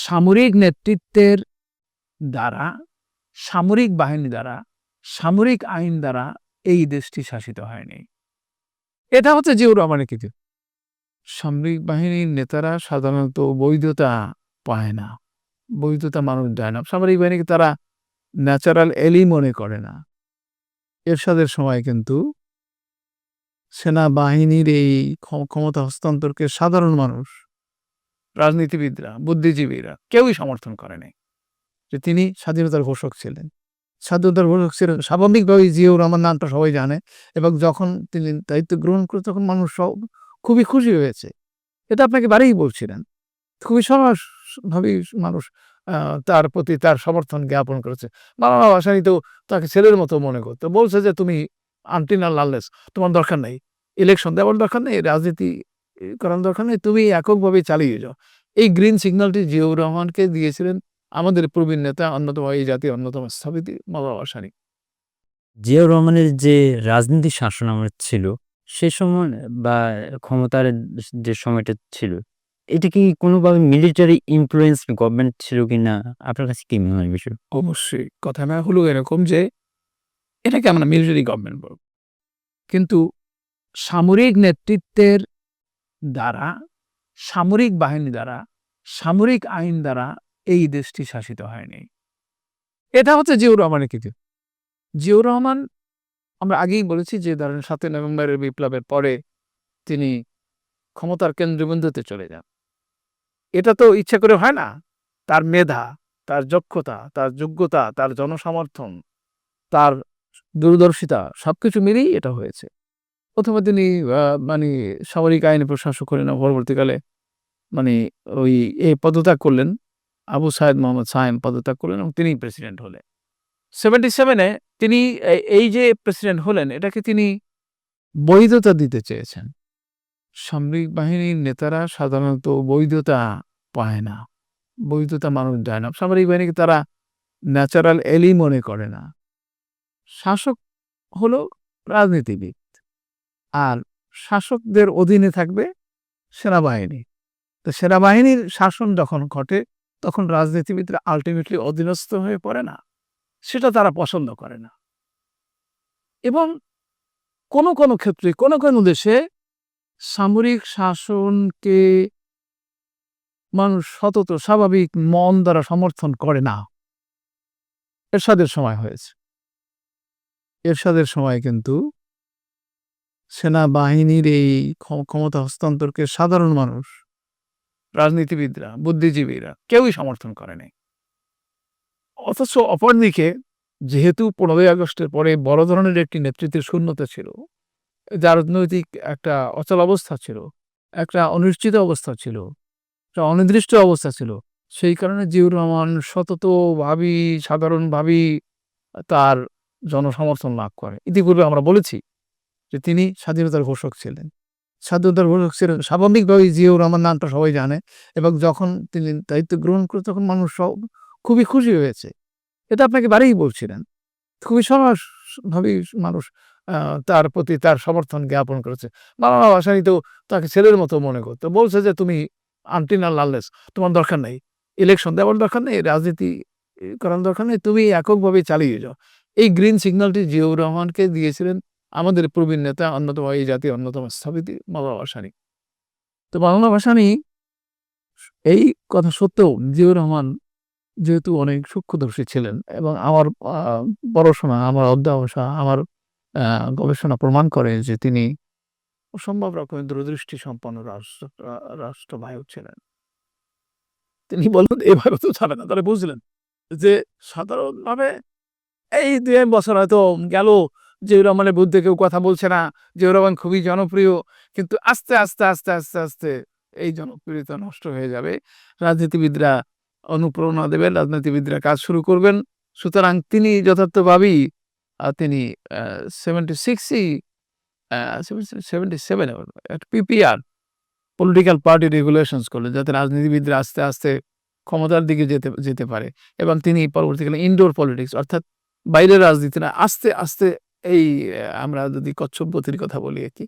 সামরিক নেতৃত্বের দ্বারা, সামরিক বাহিনী দ্বারা, সামরিক আইন দ্বারা এই দেশটি শাসিত হয়নি। এটা হচ্ছে জিয়াউর রহমানের কিছু সামরিক বাহিনীর নেতারা সাধারণত বৈধতা পায় না। বৈধতা মানুষ দেয় না। সামরিক বাহিনীকে তারা ন্যাচারাল এলি মনে করে না। এরশাদের সময় কিন্তু সেনাবাহিনীর এই ক্ষম- ক্ষমতা হস্তান্তরকে সাধারণ মানুষ রাজনীতিবিদরা, বুদ্ধিজীবীরা কেউই সমর্থন করেনি যে তিনি স্বাধীনতার ঘোষক ছিলেন। স্বাধীনতার ঘোষক ছিলেন, স্বাভাবিকভাবেই জিয়াউর রহমান নামটা সবাই জানে এবং যখন তিনি দায়িত্ব গ্রহণ করে তখন মানুষ সব খুবই খুশি হয়েছে। এটা আপনাকে বারেই বলছিলেন খুবই সহজভাবেই মানুষ তার প্রতি তার সমর্থন জ্ঞাপন করেছে। মালানা ভাসানি তো তাকে ছেলের মতো মনে করতো, বলছে যে তুমি আন্টিনা লাললেস, তোমার দরকার নেই ইলেকশন দেওয়ার দরকার নেই, রাজনীতি করার দরকার নেই, তুমি এককভাবে চালিয়ে যাও। এই গ্রিন সিগন্যালটি জিয়াউর রহমানকে দিয়েছিলেন আমাদের প্রবীণ নেতা অন্যতম এই জাতীয় অন্যতম স্থপতি মালানা ভাসানি জিয়াউর রহমানের যে রাজনীতি শাসন আমার ছিল সে সময় বা ক্ষমতার যে সময়টা ছিল এটা কি কোনোভাবে মিলিটারি ইনফ্লুয়েন্স গভর্নমেন্ট ছিল কি না আপনার কাছে কি মনে হয় বিষয়? অবশ্যই কথা না হলো এরকম যে এটাকে আমরা মিলিটারি গভর্নমেন্ট বলব। কিন্তু সামরিক নেতৃত্বের দ্বারা সামরিক বাহিনী দ্বারা, সামরিক আইন দ্বারা এই দেশটি শাসিত হয়নি। এটা হচ্ছে জিয়াউর রহমানের কিছু জিয়াউর রহমান, আমরা আগেই বলেছি যে ধরেন সাতই নভেম্বরের বিপ্লবের পরে তিনি ক্ষমতার কেন্দ্রবিন্দুতে চলে যান। এটা তো ইচ্ছা করে হয় না। তার মেধা, তার দক্ষতা, তার যোগ্যতা, তার জনসমর্থন, তার দূরদর্শিতা, সবকিছু মিলেই এটা হয়েছে। প্রথমে তিনি মানে সামরিক আইন প্রশাসক হলেন পরবর্তীকালে মানে ওই এ পদত্যাগ করলেন। আবু সাহেদ মোহাম্মদ সাহেম পদত্যাগ করলেন এবং তিনি প্রেসিডেন্ট হলেন। সেভেন্টি সেভেনে তিনি এই- এই যে প্রেসিডেন্ট হলেন, এটাকে তিনি বৈধতা দিতে চেয়েছেন। সামরিক বাহিনীর নেতারা সাধারণত বৈধতা পায় না। বৈধতা মানুষ দেয় না। সামরিক বাহিনীকে তারা ন্যাচারাল এলি মনে করে না। শাসক হলো রাজনীতিবিদ। আর শাসকদের অধীনে থাকবে সেনাবাহিনী। তো সেনাবাহিনীর শাসন যখন ঘটে, তখন রাজনীতিবিদরা আলটিমেটলি অধীনস্থ হয়ে পড়ে না। সেটা তারা পছন্দ করে না। এবং কোনো কোনো ক্ষেত্রে, কোনো কোনো দেশে সামরিক শাসনকে মানুষ সতত, স্বাভাবিক মন দ্বারা সমর্থন করে না। এরশাদের সময় হয়েছে। এরশাদের সময় কিন্তু সেনাবাহিনীর এই ক্ষম- ক্ষমতা হস্তান্তরকে সাধারণ মানুষ, রাজনীতিবিদরা, বুদ্ধিজীবীরা কেউই সমর্থন করেনি অথচ অপরদিকে যেহেতু পনেরোই আগস্টের পরে বড় ধরনের একটি নেতৃত্বের শূন্যতা ছিল, যার রাজনৈতিক একটা অচল অবস্থা ছিল, একটা অনিশ্চিত অবস্থা ছিল, একটা অনির্দিষ্ট অবস্থা ছিল, সেই কারণে জিয়াউর রহমান সততভাবী সাধারণভাবেই তার জনসমর্থন লাভ করে। ইতিপূর্বে আমরা বলেছি যে তিনি স্বাধীনতার ঘোষক ছিলেন। স্বাধীনতার ঘোষক ছিলেন, স্বাভাবিকভাবেই জিয়াউর রহমান নামটা সবাই জানে এবং যখন তিনি দায়িত্ব গ্রহণ করে তখন মানুষ সব খুবই খুশি হয়েছে। এটা আপনাকে বারেই বলছিলেন। খুবই সহজভাবেই মানুষ তার প্রতি তার সমর্থন জ্ঞাপন করেছে। মালানা ভাসানি তো তাকে ছেলের মতো মনে করতো। বলছে যে, তুমি আন্টিনা লাললেস? তোমার দরকার নেই। ইলেকশন দেওয়ার দরকার নেই, রাজনীতি করার দরকার নেই, তুমি এককভাবে চালিয়ে যাও। এই গ্রিন সিগন্যালটি জিয়াউর রহমানকে দিয়েছিলেন আমাদের প্রবীণ নেতা অন্যতম, এই জাতীয় অন্যতম স্থপতি মাওলানা ভাসানি। তো মাওলানা ভাসানি এই কথা সত্ত্বেও জিয়াউর রহমান যেহেতু অনেক সূক্ষ্মদর্শী ছিলেন এবং আমার পড়াশোনা, আমার অধ্যাবসা, আমার গবেষণা প্রমাণ করে যে তিনি অসম্ভব রকমের দূরদৃষ্টি সম্পন্ন রাষ্ট্র রা- রাষ্ট্রবাহক ছিলেন। তিনি বললেন, এভাবে তো যাবে না তারা বুঝলেন যে সাধারণভাবে এই দুই বছর হয়তো গেল জিয়াউর রহমানের বিরুদ্ধে কেউ কথা বলছে না জিয়াউর রহমান খুবই জনপ্রিয়, কিন্তু আস্তে আস্তে আস্তে আস্তে আস্তে এই জনপ্রিয়তা নষ্ট হয়ে যাবে। রাজনীতিবিদরা অনুপ্রেরণা দেবেন, রাজনীতিবিদরা কাজ শুরু করবেন। সুতরাং তিনি যথার্থভাবেই তিনি seventy সিক্সই seventy seven PPR political party regulations করলেন, যাতে রাজনীতিবিদরা আস্তে আস্তে ক্ষমতার দিকে যেতে যেতে পারে। এবং তিনি পরবর্তীকালে ইনডোর পলিটিক্স অর্থাৎ বাইরের রাজনীতি না, আস্তে আস্তে এই আমরা যদি কচ্ছপতির কথা বলি আর কি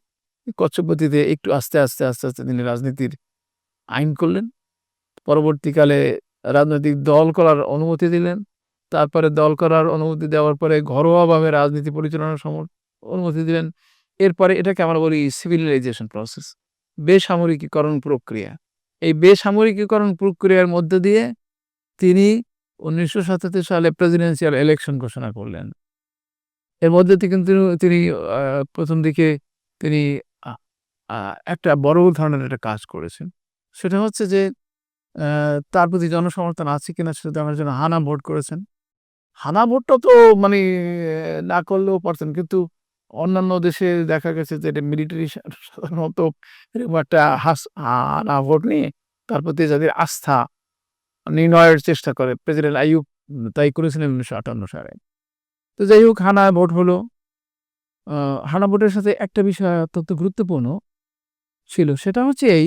কচ্ছপতিতে একটু আস্তে আস্তে আস্তে আস্তে তিনি রাজনীতির আইন করলেন। পরবর্তীকালে রাজনৈতিক দল করার অনুমতি দিলেন। তারপরে দল করার অনুমতি দেওয়ার পরে ঘরোয়াভাবে রাজনীতি পরিচালনার অনুমতি দিলেন। এরপরে এটাকে আমরা বলি সিভিলাইজেশন প্রসেস বেসামরিকীকরণ প্রক্রিয়া। এই বেসামরিকীকরণ প্রক্রিয়ার মধ্যে দিয়ে তিনি উনিশশো সাতাত্তর সালে প্রেসিডেন্সিয়াল ইলেকশন ঘোষণা করলেন। এর মধ্যে কিন্তু তিনি প্রথম দিকে তিনি একটা বড় ধরনের একটা কাজ করেছেন। সেটা হচ্ছে যে তার প্রতি জনসমর্থন আছে কিনা সেটা দেখার জন্য হানা ভোট করেছেন। হানা ভোটটা তো মানে না করলেও পারতেন। কিন্তু অন্যান্য দেশে দেখা গেছে যে, এটা মিলিটারি সাধারণত একটা হাস, হানা ভোট নিয়ে তার প্রতি যাদের আস্থা নির্ণয়ের চেষ্টা করে, প্রেসিডেন্ট আইয়ুব তাই করেছিলেন উনিশশো আটান্ন সালে। তো যাই হোক, হানা ভোট হলো। হানা ভোটের সাথে একটা বিষয় অত্যন্ত গুরুত্বপূর্ণ ছিল। সেটা হচ্ছে এই